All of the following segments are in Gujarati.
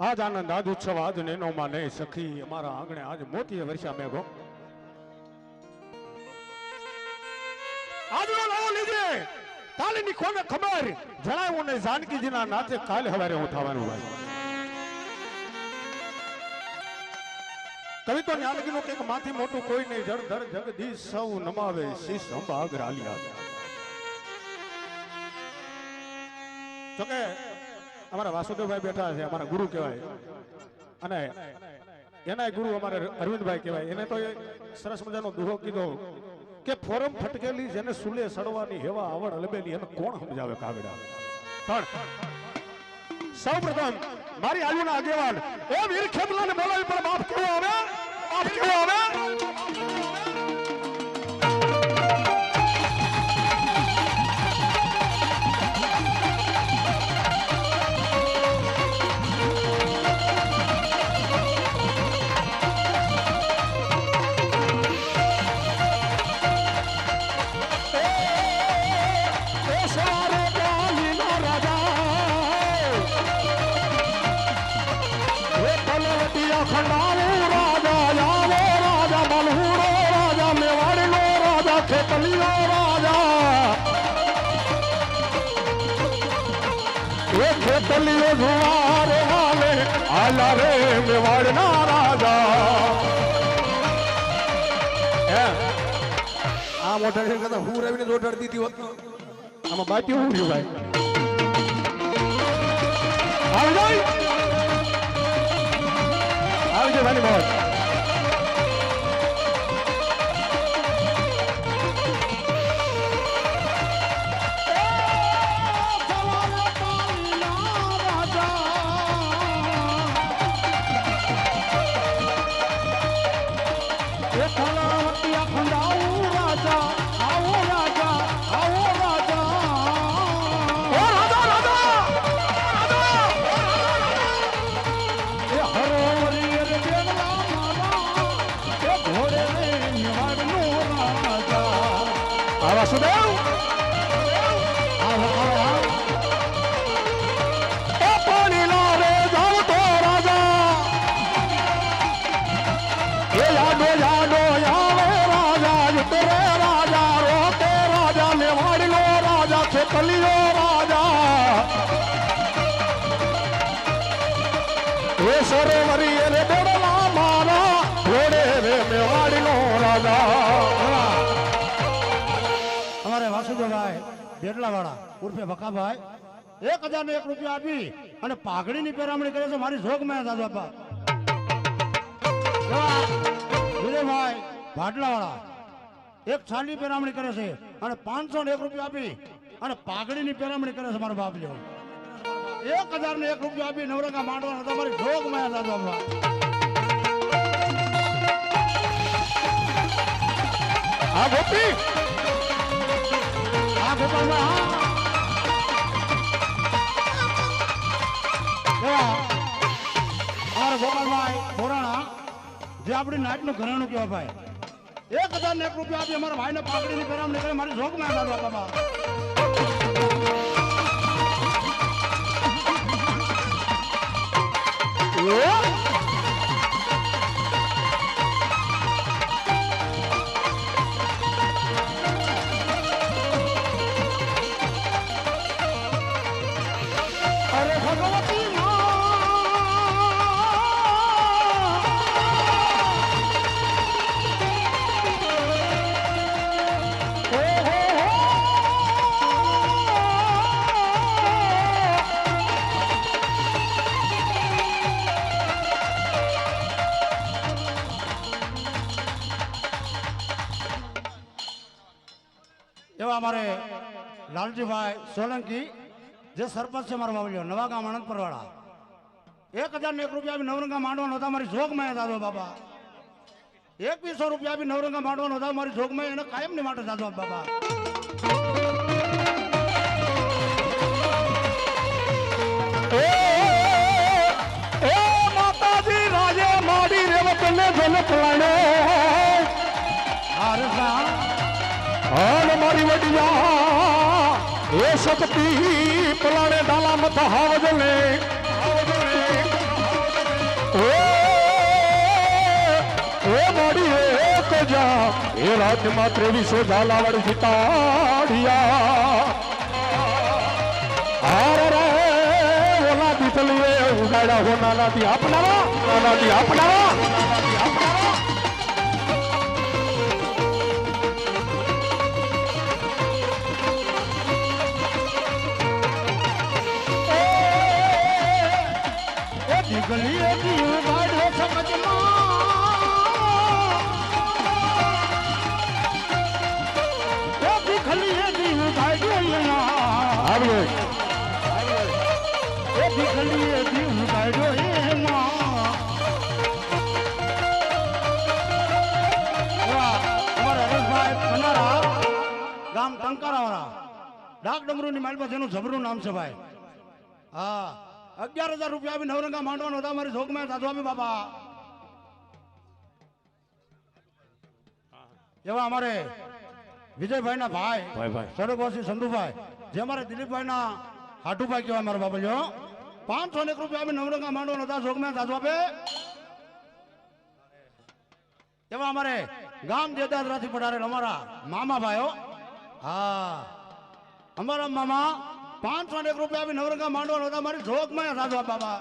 આજ આનંદ આજ ઉત્સવ આજ નેનો માં ને સખી અમારા આંગણે આજ મોતી વર્ષા મેઘો આજનો લાવો લીજે તાલીની કોને ખબર? જણાવ્યું ને જાનકીજીના નાચે કાલે હવારે હું થવાનું ભાઈ કવિ તો નું કંઈક માથી મોટું કોઈ નહીં જળ ધર જગદીશ સૌ નમાવે શીશ અંબાગ રાલિયા જોકે અમારા વાસુદેવભાઈ બેઠા છે, અમારા ગુરુ કહેવાય. અને એના ગુરુ અમારે અરવિંદભાઈ કહેવાય. એને તો એ સરસ મજાનો દુહો કીધો કે ફોરમ ફટકેલી જેને સુલે સડવાની હેવા આવડ અલબેલી, એને કોણ સમજાવે કાગડા? પણ સૌપ્રથમ મારી આલુના આગેવાન એ વીર ખેમલાને બોલાવી પણ બાપ કેવો આવે બાપ કેવો આવે. ખેતલીઓ જુવારે હાલે આલા રે મેવાડના રાજા આ મોટા છે કદાચ હું રવીને જોટાડી દીધી હોત ને. આમાં બાકી હું રહ્યું ભાઈ આવી જાય આવી જાય રાજા કલિયો રાજા. એ સરોવરી રે બેડલા મારા. ઘોડે રે મેવાડીનો રાજા. અમારે વાસુદેવભાઈ બેટલાવાળા ઉર્ફે ભકાભાઈ એક હજાર ને એક રૂપિયા આપી અને પાઘડીની પેરામણી કરે છે. મારી જોગમાં દાદુ બાપા. ભાઈ વિજયભાઈ, ભાટલાવાળા, એક છાલી પેરામણી કરે છે અને પાંચસો ને એક રૂપિયા આપી અને પાઘડીની પેરામણી કરે છે મારો બાપ જેવો. એક હજાર ને એક રૂપિયા આપી નવરંગા માંડવાનો તમારી ઢોક માયા માં દાદુ ગોપી. આ ગોપાલભાઈ હા બોરાણા જે આપણી નાટનું ઘરેણું કહેવાય ભાઈ. એક હજાર ને એક રૂપિયા આપી અમારા ભાઈને પાકડીની પેરામણી કરે મારી જોગમાં દાદા બાબા Yeah. એવા અમારે લાલજીભાઈ સોલંકી જે સરપંચ છે મારો બાબલિયો નવા ગામ અનંતપર વાળા એક હજાર ને એક રૂપિયા આપી નવરંગા માંડવાનો હતા મારી જોગમાં દાદો બાબા. એકવીસો રૂપિયા આપી નવરંગા માંડવાનો હતા મારી જોગમાં એને કાયમની માટે દાદો બાબા. માતાજી રાજે માડી જન મારી વડિયા એ સતપી, પલાણે ડાલા મથ હાવજને એ મારી એ કોજા એ રાજ્યમાં ત્રેવીસો ઝાલાવાળી જીતાડિયા. હાર ઓલા દીથલીએ ઉગાડ્યા હો નાનાથી આપનારા નાનાથી આપનારા. એ દીકલી એ જીવ ગાડ્યો સમજમાં એ દીકલી એ જીવ ગાડ્યો એમાં આવ્યો એ દીકલી એ જીવ ગાડ્યો એમાં એવા અમારા હરેશભાઈ પનારા ગામ ટંકારાવાળા. ડાક ડમરૂની માલમાં જેનું જબરું નામ છે ભાઈ. હા. અગિયાર હજાર રૂપિયા આપી નવરંગા માંડવાનો હતા. મારી જોગમાં સાધુ બાપા. એવા અમારે વિજયભાઈ ના ભાઈ ભાઈ. સંધુભાઈ જે અમારે દિલીપભાઈ ના હાટુભાઈ કહેવાય મારા બાબલ્યો પાંચસો ને એક રૂપિયા આપી નવરંગા માંડવાનો હતા. જોગમાં સાધુ આપે. એવા અમારે ગામ જેદાદરાથી પડારેલ અમારા મામા ભાઈઓ. હા. અમારા મામા પાંચસો એક રૂપિયા આપી નવરંગા માંડવાનો હતા. મારી જોગમાં સાધુ બાબા.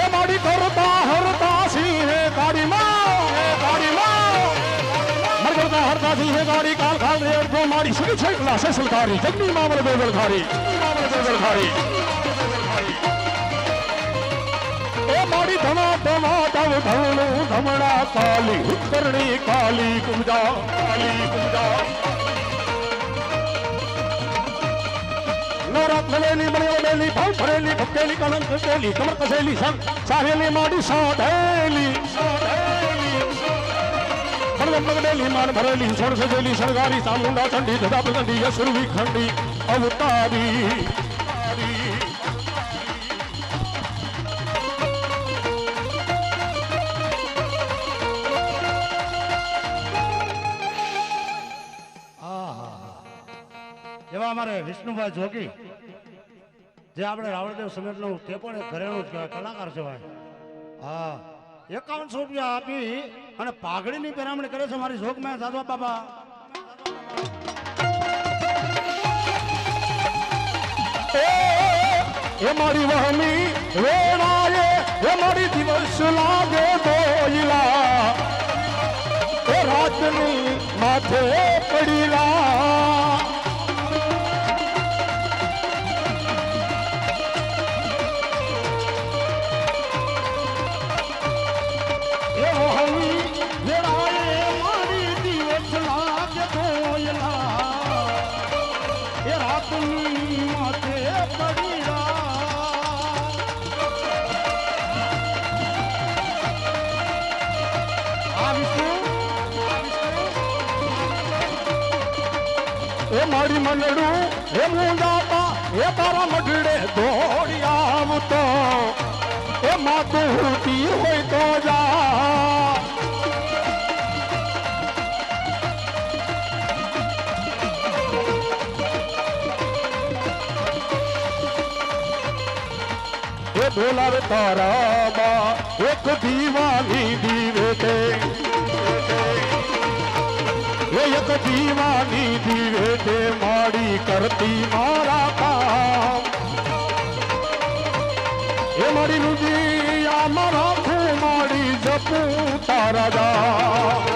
એ મારી કરતા હરતા સિંહ ગાડી માં એ ગાડી માં મર કરતા હરતા સિંહ ગાડી, કાલ કાલ રે જો મારી. સુખી છે ક્લાસે સલકારી જગની મામલ બેવલ ખારી મામલ બેવલ ખારી એ માડી ધમા ધમા ધમ ધમણું ધમણા કાલી, ઉત્તરણી કાલી, કુંજા કાલી, કુંજા નવરાત નવેલી મળેલી ભાવ ભરેલી ભકેલી કલમ કસેલી કમર કસેલી સં સાહેલી, માડી સાધેલી પગડેલી માન ભરેલી સોળ સજેલી સરગારી સામુંડા ચંડી ધદા પ્રચંડી યસુરવી ખંડી, અવતારી. અમારે વિષ્ણુભાઈ જોગી, જે આપણે રાવણદેવ સમેતનું તે પણ એક ઘરેણું જ કલાકાર છે ભાઈ. હા, એકાવનસો રૂપિયા આપી અને પાઘડીની પેરામણી કરે છે મારી જોગમાં સાધવા બાબા. એ મારી વહમી વેણાએ, એ મારી દિવસ લાગે બોયલા એ રાતની માથે પડીલા. મારી મંડળું, હે મુંજાતા હે તારા મઢડે દોડી આવતો. એ માતું હુતી હોય તો જા. એ બોલાવે તારા એક દીવાની દીવે એક દીવાની દીવે તે માડી કરતી મારા કામ. એ મારી રુજી આ મારા માડી જપું તારા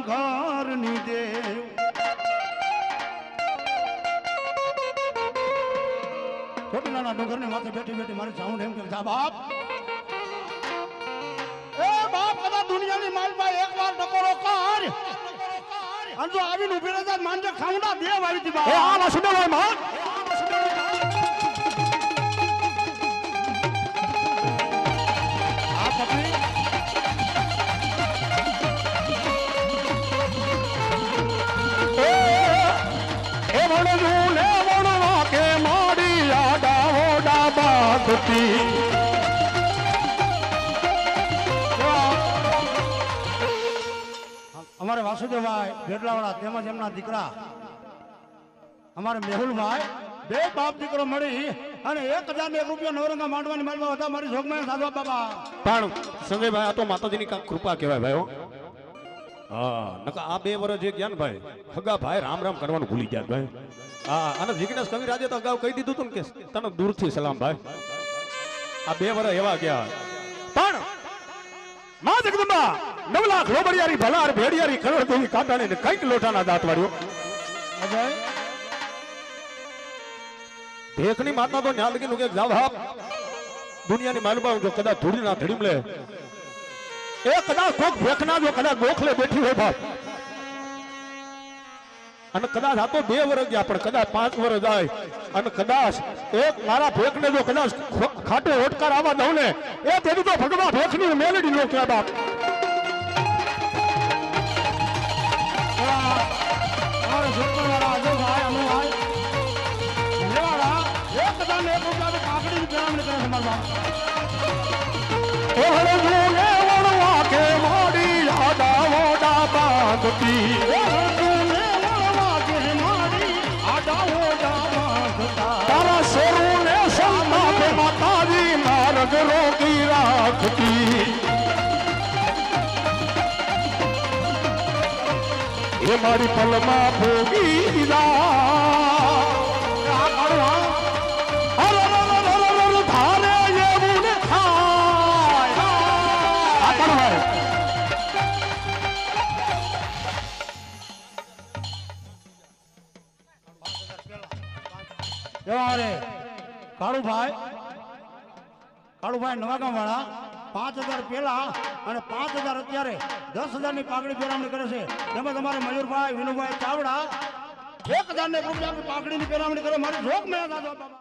ભૂખરા ડુંગરની દેવ ચોટીલાના ડુંગરની માથે બેઠી બેઠી મારી સાઉન્ડ એમ કે બાપ. એ બાપ કદા દુનિયાની માલમાં એક વાર ટકોરો કર. અને જો આવીને ઊભી રહેતા માંજે ખાઉંડા દેવ આવી હતી બાપ. અમારે વાસુદેવભાઈ બેડલાવાળા તેમજ એમના દીકરા. અમારે મેહુલભાઈ, બે બાપ દીકરો મળી અને એક હજાર એક રૂપિયા નવરંગા માંડવાની માલમાં હતા. મારી જોગમાં સાધવા બાબા. પણ સંજયભાઈ, આ તો માતાજીની કાંઈક કૃપા કહેવાય ભાઈ હા. નકા આ બે વર્ષ જે ગયા ને ભાઈ, હગા ભાઈ રામ રામ કરવાનું ભૂલી ગયા ભાઈ. હા, અને જિગ્નેશ કવિરાજે તો અગાઉ કહી દીધું હતું ને કે તને દૂરથી સલામ ભાઈ. આ બે વર્ષ એવા ગયા. પણ, મા જગદંબા નવ લાખ રોબડિયારી ભલાર ભેડિયારી કરોડ દેવી કાંટાણી ને કંઈક લોટાના દાંત વાળ્યો ભેખની માતા તો ન્યા લગી કે જાવ હાપ. દુનિયાની માલુબા જો કદાચ ધૂળી ના ધડીમ લે એ કદાચ કોક ભેખના જો કદાચ ગોખલે બેઠી હોય બાપ. અને કદાચ આ તો બે વર્ષ ગયા પણ કદાચ પાંચ વર્ષ જાય. અને કદાચ એક મારા ભેખને જો કદાચ ખાટો ખાટે ઓટકાર આવા દઉં ને એ તેની તો ભગવાન ભેખની મેલડી નો કહેવાય બાપ? જોધપુરવાળા અજયભાઈ અનુભાઈ લેવાડા એક હજાર એક રૂપિયા કાકડીની પેરામણી કરે છે મારા બાપ એ હળવું ને વળવા કે. મોડી આડા ઓડા બાંધતી એ મારી પલમાં ભોગી ધારે એવું ને કાળુભાઈ? કાળુભાઈ નવાગામ વાળા પાંચ હજાર પેલા અને પાંચ હજાર અત્યારે દસ હજારની પાઘડી પેરામણી કરે છે. તેમાં તમારે મયુરભાઈ, વિનુભાઈ ચાવડા એક હજાર ને રૂપિયા પાઘડી ની પેરામણી કરે. મારી જોક મેં દાદા બાબા